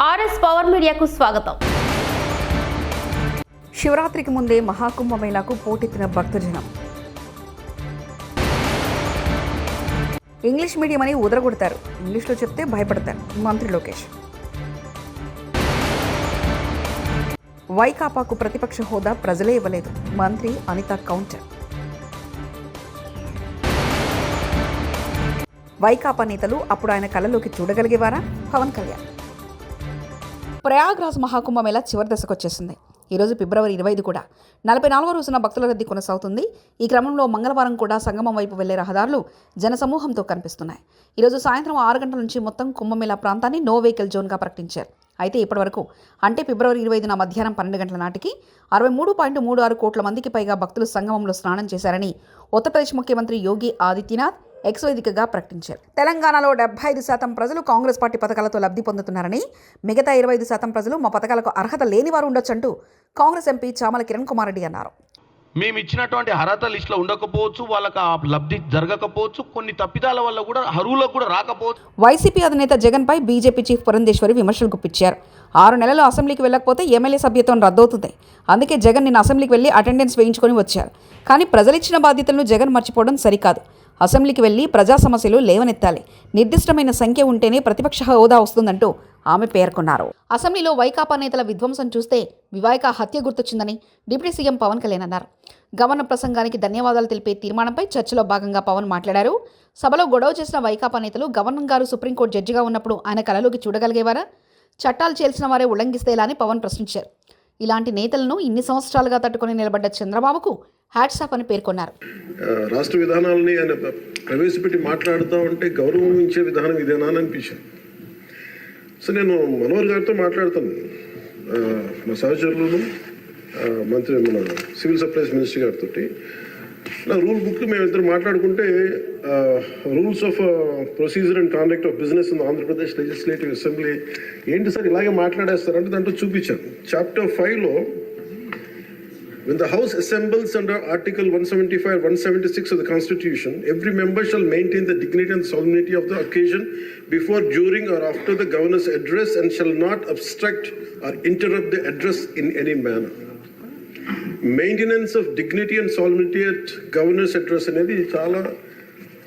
RS power మీడియాకు స్వాగతం. శివరాత్రికి ముందే మహాకుంభమేళాకు పోటెత్తిన భక్తజనం. ఇంగ్లీష్ మీడియం అని ఉదరగొడతారు. ఇంగ్లీష్లో చెప్తే భయపడతారు. మంత్రి లోకేష్. వైకాపాకు ప్రతిపక్ష హోదా ప్రజలే ఇవ్వలేదు. మంత్రి అనిత కౌంటర్. వైకాపా నేతలు అప్పుడు ఆయన కళ్ళలోకి చూడగలిగేవారా? పవన్ కళ్యాణ్. ప్రయాగ్రాజ్ మహాకుంభమేళా చివరి దశకు వచ్చేసింది? ఈరోజు ఫిబ్రవరి ఇరవై ఐదు కూడా. నలభై నాలుగో రోజున భక్తుల రద్దీ కొనసాగుతుంది. ఈ క్రమంలో మంగళవారం కూడా సంగమం వైపు వెళ్ళే రహదారులు జనసమూహంతో కనిపిస్తున్నాయి. ఈరోజు సాయంత్రం ఆరు గంటల నుంచి మొత్తం కుంభమేళా ప్రాంతాన్ని నో వెహికల్ జోన్గా ప్రకటించారు. అయితే ఇప్పటివరకు అంటే ఫిబ్రవరి ఇరవై ఐదున మధ్యాహ్నం పన్నెండు గంటల నాటికి అరవై మూడు పాయింట్ మూడు ఆరు కోట్ల మందికి పైగా భక్తులు సంగమంలో స్నానం చేశారని ఉత్తరప్రదేశ్ ముఖ్యమంత్రి యోగి ఆదిత్యనాథ్ ఎక్స్ వేదికగా ప్రకటించారు. తెలంగాణలో డెబ్బై ఐదు శాతం ప్రజలు కాంగ్రెస్ పార్టీ పథకాలతో లబ్ధి పొందుతున్నారని మిగతా ఇరవై ఐదు శాతం ప్రజలు మా పథకాలకు అర్హత లేని వారు ఉండొచ్చంటూ కాంగ్రెస్ ఎంపీ చామల కిరణ్ కుమార్ రెడ్డి అన్నారు. మేము ఇచ్చినటువంటి అర్హత లిస్టులో ఉండకపోవచ్చు వాళ్ళకి ఆ లబ్ధి జరగకపోవచ్చు కొన్ని తప్పిదాల వల్ల కూడా అరువులకు కూడా రాకపోవచ్చు. వైసీపీ అధినేత జగన్పై బీజేపీ చీఫ్ పురంధేశ్వరి విమర్శలు గుప్పించారు. ఆరు నెలలు అసెంబ్లీకి వెళ్ళకపోతే ఎమ్మెల్యే సభ్యత్వం రద్దవుతుంది. అందుకే జగన్ నిన్న అసెంబ్లీకి వెళ్ళి అటెండెన్స్ వేయించుకొని వచ్చారు. కానీ ప్రజలిచ్చిన బాధ్యతలను జగన్ మర్చిపోవడం సరికాదు. అసెంబ్లీకి వెళ్ళి ప్రజా సమస్యలు లేవనెత్తాలి. నిర్దిష్టమైన సంఖ్య ఉంటేనే ప్రతిపక్ష హోదా వస్తుందంటూ ఆమె పేర్కొన్నారు. అసెంబ్లీలో వైకాపా నేతల విధ్వంసం చూస్తే వివాయక హత్య గుర్తొచ్చిందని డిప్యూటీ సీఎం పవన్ కళ్యాణ్ అన్నారు. గవర్నర్ ప్రసంగానికి ధన్యవాదాలు తెలిపే తీర్మానంపై చర్చలో భాగంగా పవన్ మాట్లాడారు. సభలో గొడవ చేసిన వైకాపా నేతలు గవర్నర్ గారు సుప్రీంకోర్టు జడ్జిగా ఉన్నప్పుడు ఆయన కలలోకి చూడగలిగేవారా? చట్టాలు చేల్చిన వారే ఉల్లంఘిస్తేలా అని పవన్ ప్రశ్నించారు. ఇలాంటి నేతలను ఇన్ని సంవత్సరాలుగా తట్టుకొని నిలబడ్డ చంద్రబాబుకు హ్యాట్సాప్ అని పేర్కొన్నారు. రాష్ట్ర విధానాలని ఆయన ప్రవేశపెట్టి మాట్లాడుతూ ఉంటే గౌరవం ఇచ్చే విధానం ఇదేనా అని అనిపించింది. సో నేను మనోహర్ గారితో మాట్లాడుతాను. మా సహచరులను మంత్రి మన సివిల్ సప్లైస్ మినిస్టర్ గారితో నా రూల్ బుక్ మేము ఇద్దరు మాట్లాడుకుంటే rules of procedure and conduct of business in Andhra Pradesh legislative assembly ఏంటి సార్ ఇలాగే మాట్లాడేస్తారంటే దాంట్లో చూపించాను. చాప్టర్ ఫైవ్లో when the house assembles and article one seventy five one seventy six of the constitution every member shall maintain the dignity and solemnity of the occasion before during or after the governor's address and shall not obstruct or interrupt the address in any manner Maintenance of dignity and solemnity at governor's address అనేది చాలా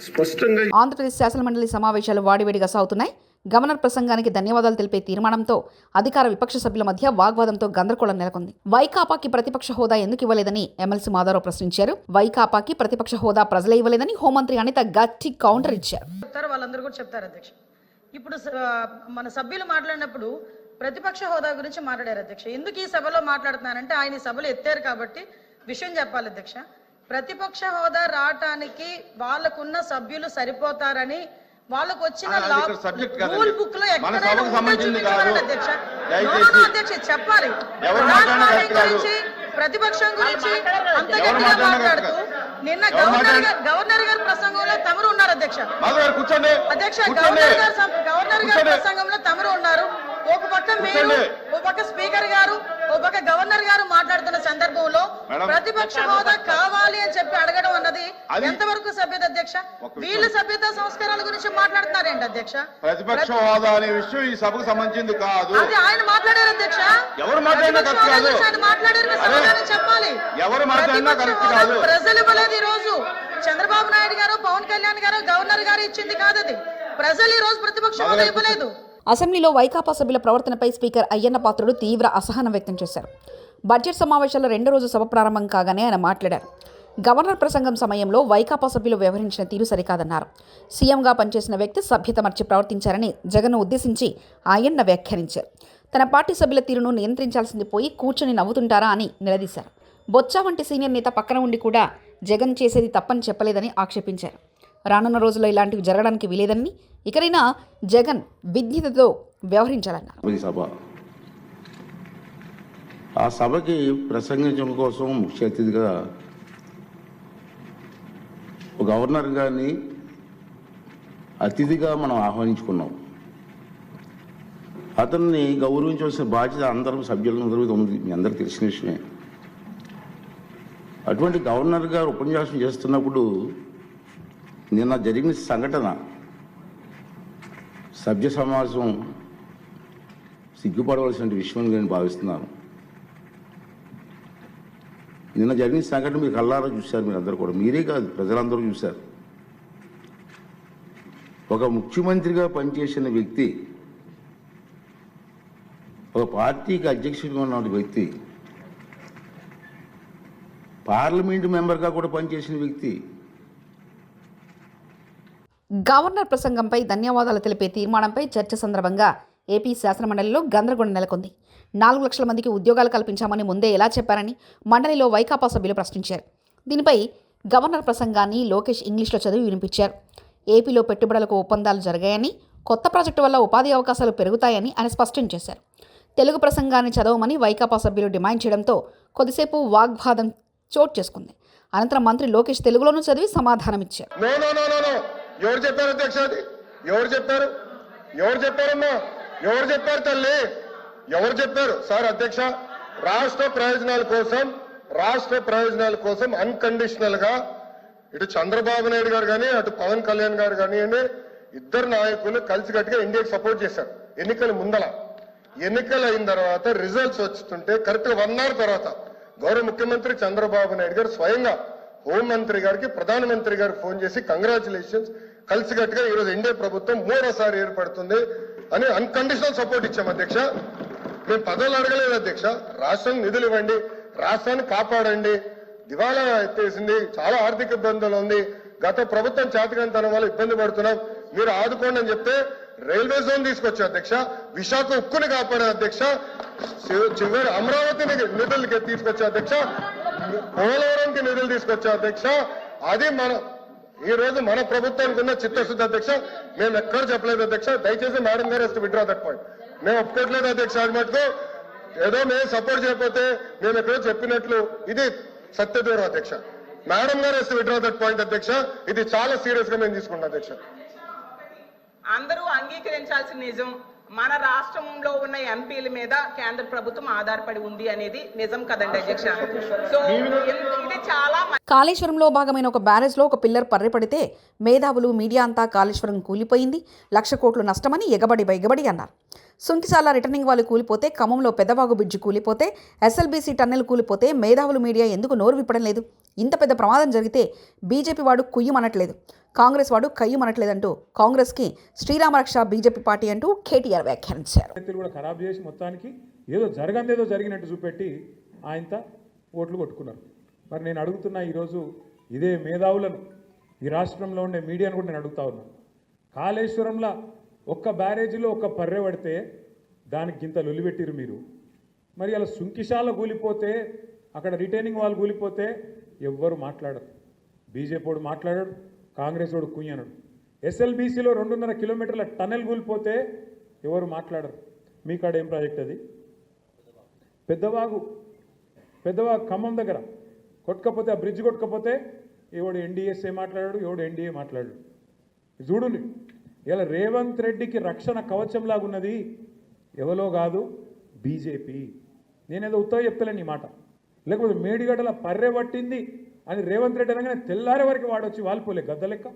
స్పష్టంగా ఆంధ్రప్రదేశ్ శాసనమండలి సమావేశాలు వాడివేడిగా సాగుతున్నాయి. Governor ప్రసంగానికి ధన్యవాదాలు తెలిపే తీర్మానంతో అధికార విపక్ష సభ్యుల మధ్య వాగ్వాదంతో గందరగోళం నెలకొంది. వైకాపాకి ప్రతిపక్ష హోదా ఎందుకు ఇవ్వలేదని ఎమ్మెల్సీ మాధవరావు ప్రశ్నించారు. వైకాపాకి ప్రతిపక్ష హోదా ప్రజలే ఇవ్వలేదని హోంమంత్రి అనిత గట్టి కౌంటర్ ఇచ్చారు. చెప్తారు వాళ్ళందరూ కూడా చెప్తారు అధ్యక్ష. ఇప్పుడు మన సభ్యులు మాట్లాడినప్పుడు ప్రతిపక్ష హోదా గురించి మాట్లాడారు అధ్యక్ష. ఎందుకు ఈ సభలో మాట్లాడుతున్నానంటే ఆయన ఈ సభలో ఎత్తారు కాబట్టి విషయం చెప్పాలి అధ్యక్ష. ప్రతిపక్ష హోదా రావటానికి వాళ్ళకున్న సభ్యులు సరిపోతారని వాళ్ళకు వచ్చిన. రూల్ బుక్లో మన ఎక్కడైనా సభకు ఉందో సంబంధించింది చూపించమనండి కాదు. అధ్యక్ష. అధ్యక్ష? చెప్పాలి. గురించి ప్రతిపక్షం గురించి అంత గట్టిగా మాట్లాడుతూ. నిన్న గవర్నర్ గారు గవర్నర్ గారి ప్రసంగంలో తమరు ఉన్నారు అధ్యక్ష. అధ్యక్ష గవర్నర్ గారు గవర్నర్ గారి. ప్రసంగంలో తమరు ఉన్నారు. ఒక పక్క మీరు. ఒక పక్క స్పీకర్ గారు ఒక పక్క గవర్నర్ గారు మాట్లాడుతున్న సందర్భంలో. ప్రతిపక్ష హోదా కావాలి అని చెప్పి అడగడం అన్నది ఎంతవరకు సభ్యత అధ్యక్ష. వీళ్ళు సభ్యత సంస్కారాల గురించి మాట్లాడుతున్నారేంటి అధ్యక్ష? ప్రతిపక్ష హోదా అనే విషయం ఈ సభకు సంబంధించింది కాదు. అది ఆయన మాట్లాడారు అధ్యక్ష. ఎవరు మాట్లాడారు చెప్పాలి. ఎవరు మాట్లాడినా కరెక్ట్ కాదు. ప్రజలు ఇవ్వలేదు ఈ రోజు చంద్రబాబు నాయుడు గారు పవన్ కళ్యాణ్ గారు గవర్నర్ గారు ఇచ్చింది కాదు అది ప్రజలు ఈ రోజు ప్రతిపక్ష హోదా ఇవ్వలేదు. అసెంబ్లీలో వైకాపా సభ్యుల ప్రవర్తనపై స్పీకర్ అయ్యన్న పాత్రుడు తీవ్ర అసహనం వ్యక్తం చేశారు. బడ్జెట్ సమావేశాల రెండో రోజు సభ ప్రారంభం కాగానే ఆయన మాట్లాడారు. గవర్నర్ ప్రసంగం సమయంలో వైకాపా సభ్యులు వ్యవహరించిన తీరు సరికాదన్నారు. సీఎంగా పనిచేసిన వ్యక్తి సభ్యత మర్చి ప్రవర్తించారని జగన్ను ఉద్దేశించి ఆయన్న వ్యాఖ్యానించారు. తన పార్టీ సభ్యుల తీరును నియంత్రించాల్సింది పోయి కూర్చొని నవ్వుతుంటారా అని నిలదీశారు. బొచ్చా వంటి సీనియర్ నేత పక్కన ఉండి కూడా జగన్ చేసేది తప్పని చెప్పలేదని ఆక్షేపించారు. రానున్న రోజుల్లో ఇలాంటివి జరగడానికి వీలేదని ఇకనైనా జగన్ విజ్ఞతతో వ్యవహరించాలన్నారు. సభ. ఆ సభకి ప్రసంగించడం కోసం ముఖ్య అతిథిగా గవర్నర్ గారిని అతిథిగా మనం ఆహ్వానించుకున్నాం. అతన్ని గౌరవించవలసిన బాధ్యత అందరం సభ్యులందరూ ఉంది మీ అందరికీ తెలిసిన విషయమే. అటువంటి గవర్నర్ గారు ఉపన్యాసం చేస్తున్నప్పుడు నిన్న జరిగిన సంఘటన సభ్య సమాజం సిగ్గుపడవలసిన విషయం నేను భావిస్తున్నాను. నిన్న జరిగిన సంఘటన మీరు కళ్ళారా చూశారు మీరు అందరూ కూడా. మీరే కాదు ప్రజలందరూ చూశారు. ఒక ముఖ్యమంత్రిగా పనిచేసిన వ్యక్తి ఒక పార్టీకి అధ్యక్షుడిగా ఉన్న వ్యక్తి పార్లమెంటు మెంబర్గా కూడా పనిచేసిన వ్యక్తి గవర్నర్ ప్రసంగంపై ధన్యవాదాలు తెలిపే తీర్మానంపై చర్చ సందర్భంగా ఏపీ శాసనమండలిలో గందరగోళం నెలకొంది. నాలుగు లక్షల మందికి ఉద్యోగాలు కల్పించామని ముందే ఎలా చెప్పారని మండలిలో వైకాపా సభ్యులు ప్రశ్నించారు. దీనిపై గవర్నర్ ప్రసంగాన్ని లోకేష్ ఇంగ్లీష్లో చదివి వినిపించారు. ఏపీలో పెట్టుబడులకు ఒప్పందాలు జరిగాయని కొత్త ప్రాజెక్టు వల్ల ఉపాధి అవకాశాలు పెరుగుతాయని ఆయన స్పష్టం చేశారు. తెలుగు ప్రసంగాన్ని చదవమని వైకాపా సభ్యులు డిమాండ్ చేయడంతో కొద్దిసేపు వాగ్వాదం చోటు చేసుకుంది. అనంతరం మంత్రి లోకేష్ తెలుగులోనూ చదివి సమాధానమిచ్చారు. ఎవరు చెప్పారు అధ్యక్ష అది? ఎవరు చెప్పారు? ఎవరు చెప్పారమ్మా? ఎవరు చెప్పారు తల్లి? ఎవరు చెప్పారు? సార్ అధ్యక్ష రాష్ట్ర ప్రయోజనాల కోసం రాష్ట్ర ప్రయోజనాల కోసం అన్కండిషనల్గా ఇటు చంద్రబాబు నాయుడు గారు కానీ అటు పవన్ కళ్యాణ్ గారు కానివ్వండి ఇద్దరు నాయకులు కలిసికట్టుగా ఇండియాకి సపోర్ట్ చేశారు. ఎన్నికల ముందల. ఎన్నికలు అయిన తర్వాత రిజల్ట్స్ వస్తుంటే కరెక్ట్గా వన్ అవర్ తర్వాత గౌరవ ముఖ్యమంత్రి చంద్రబాబు నాయుడు గారు స్వయంగా హోంమంత్రి గారికి ప్రధానమంత్రి గారికి ఫోన్ చేసి కంగ్రాచులేషన్స్ కలిసికట్టుగా ఈరోజు ఎన్డీఏ ప్రభుత్వం మూడోసారి ఏర్పడుతుంది అని అన్కండిషనల్ సపోర్ట్ ఇచ్చాం అధ్యక్ష. మేము పదవులు అడగలేదు అధ్యక్ష. రాష్ట్రానికి నిధులు ఇవ్వండి రాష్ట్రాన్ని కాపాడండి. దివాలా ఎత్తేసింది చాలా ఆర్థిక ఇబ్బందులు ఉంది. గత ప్రభుత్వం చేతకంతనం వల్ల ఇబ్బంది పడుతున్నాం. మీరు ఆదుకోండి అని చెప్తే రైల్వే జోన్ తీసుకొచ్చా అధ్యక్ష. విశాఖ ఉక్కుని కాపాడే అధ్యక్ష. చివరి అమరావతి నిధులకి తీసుకొచ్చా అధ్యక్ష. పోలవరంకి నిధులు తీసుకొచ్చా అధ్యక్ష. అది మన ఈ రోజు మన ప్రభుత్వానికి ఉన్న చిత్తశుద్ధి అధ్యక్ష మేము ఎక్కడ చెప్పలేదు అధ్యక్ష. దయచేసి మేడం గారు వస్తే విడ్రా దట్ పాయింట్ మేము ఒప్పుకోవట్లేదు అధ్యక్ష అది మటుకు. ఏదో మేము సపోర్ట్ చేయకపోతే మేము ఎక్కడో చెప్పినట్లు. ఇది సత్యదూరం అధ్యక్ష. మేడం గారు వస్తే విడ్రా దట్ పాయింట్ అధ్యక్ష. ఇది చాలా సీరియస్గా మేము తీసుకుంటాం అధ్యక్ష. అందరూ అంగీకరించాల్సిన నిజం మన రాష్ట్రంలో ఉన్న ఎంపీల మీద కేంద్ర ప్రభుత్వం ఆధారపడి ఉంది అనేది నిజం కదండి అధ్యక్ష. సో కాళేశ్వరంలో భాగమైన ఒక బ్యారేజ్లో ఒక పిల్లర్ పర్రెపడితే మేధావులు మీడియా అంతా కాళేశ్వరం కూలిపోయింది. లక్ష కోట్లు నష్టమని ఎగబడి బైగబడి అన్నారు. సుంకిసాల రిటర్నింగ్ వాళ్ళు కూలిపోతే ఖమ్మంలో పెద్దవాగు బ్రిడ్జి కూలిపోతే ఎస్ఎల్బీసీ టన్నెల్ కూలిపోతే మేధావులు మీడియా ఎందుకు నోరు విప్పడం లేదు? ఇంత పెద్ద ప్రమాదం జరిగితే బీజేపీ వాడు కుయ్యమనట్లేదు. కాంగ్రెస్ వాడు కయ్యమనట్లేదంటూ కాంగ్రెస్కి శ్రీరామరక్ష బీజేపీ పార్టీ అంటూ కేటీఆర్ వ్యాఖ్యానించారు. వ్యక్తులు కూడా ఖరాబ్ చేసి మొత్తానికి ఏదో జరగందేదో జరిగినట్టు చూపెట్టి ఆయనత ఓట్లు కొట్టుకున్నారు. మరి నేను అడుగుతున్నా ఈరోజు ఇదే మేధావులను ఈ రాష్ట్రంలో ఉండే మీడియాను కూడా నేను అడుగుతా ఉన్నా. కాళేశ్వరంలో ఒక్క బ్యారేజీలో ఒక్క పర్రె పడితే దానికి గింత లొలిపెట్టిరు మీరు. మరి అలా సుంకిశాల కూలిపోతే అక్కడ రిటైనింగ్ వాళ్ళు కూలిపోతే ఎవ్వరు మాట్లాడరు. బీజేపీ మాట్లాడాడు కాంగ్రెస్ వాడు కుయ్యనడు ఎస్ఎల్బీసీలో రెండున్నర కిలోమీటర్ల టనెల్ కూలిపోతే ఎవరు మాట్లాడరు. మీ కాడ ఏం ప్రాజెక్ట్ అది? పెద్దవాగు పెద్దవాగు ఖమ్మం దగ్గర. కొట్టకపోతే ఆ బ్రిడ్జ్ కొట్టకపోతే ఎవడు ఎన్డీఎస్ఏ మాట్లాడాడు ఎవడు ఎన్డీఏ మాట్లాడాడు. చూడుని ఇలా రేవంత్ రెడ్డికి రక్షణ కవచంలాగున్నది ఎవలో కాదు బీజేపీ. నేనేదో ఉత్తగా చెప్తలేను ఈ మాట. లేకపోతే మేడిగడ్డల పర్రె పట్టింది అని రేవంత్ రెడ్డి అనగానే తెల్లారే వరకు వాడొచ్చి వాలిపోలే గద్ద లెక్క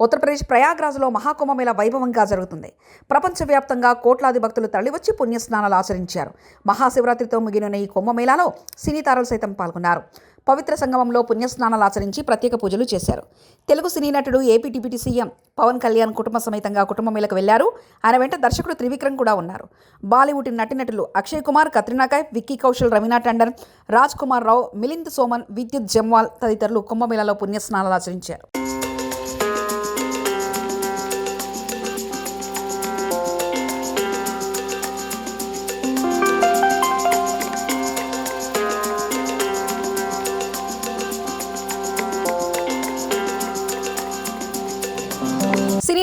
ఉత్తరప్రదేశ్ ప్రయాగ్రాజ్లో మహాకుంభమేళ వైభవంగా జరుగుతుంది. ప్రపంచవ్యాప్తంగా కోట్లాది భక్తులు తరలివచ్చి పుణ్యస్నానాలు ఆచరించారు. మహాశివరాత్రితో ముగిన ఈ కుంభమేళాలో సినీ తారలు సైతం పాల్గొన్నారు. పవిత్ర సంగమంలో పుణ్యస్నానాలు ఆచరించి ప్రత్యేక పూజలు చేశారు. తెలుగు సినీ నటుడు AP deputy CM Pawan Kalyan కుటుంబ సమేతంగా కుటుంబమేళకు వెళ్ళారు. ఆయన వెంట దర్శకుడు త్రివిక్రమ్ కూడా ఉన్నారు. బాలీవుడ్ నటినటులు అక్షయ్ కుమార్ కత్రినా విక్కీ కౌశల్ రవీనా టండన్ రాజ్ కుమార్ రావు మిలింద్ సోమన్ విద్యుత్ జమ్వాల్ తదితరులు కుంభమేళాలో పుణ్యస్నానాలు ఆచరించారు.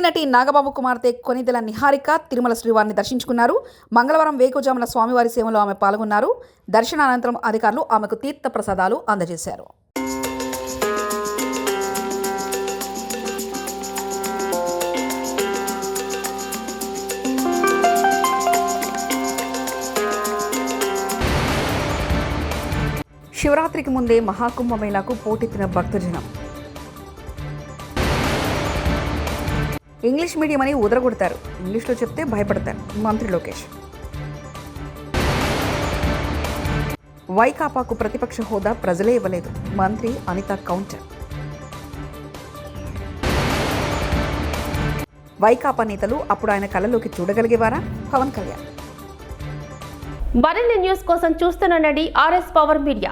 నటి నాగబాబు కుమార్తె కొనిదెల నిహారిక తిరుమల శ్రీవారిని దర్శించుకున్నారు. మంగళవారం వేకుజామున స్వామివారి సేవలో ఆమె పాల్గొన్నారు. దర్శనానంతరం అధికారులు ఆమెకు తీర్థ ప్రసాదాలు అందజేశారు. శివరాత్రికి ముందే మహాకుంభమేళాకు పోటెత్తిన భక్తజనం. ఇంగ్లీష్ మీడియం అని ఉదరగొడతారు. ఇంగ్లీష్లో చెప్తే భయపడతారు. మంత్రి లోకేష్. వైకాపాకు ప్రతిపక్ష హోదా ప్రజలే ఇవ్వలేదు. మంత్రి అనిత కౌంటర్. వైకాపా నేతలు అప్పుడు ఆయన కళ్ళలోకి చూడగలిగేవారా? పవన్ కళ్యాణ్. మరిన్ని న్యూస్ కోసం చూస్తున్న నడి ఆర్ఎస్ పవర్ మీడియా.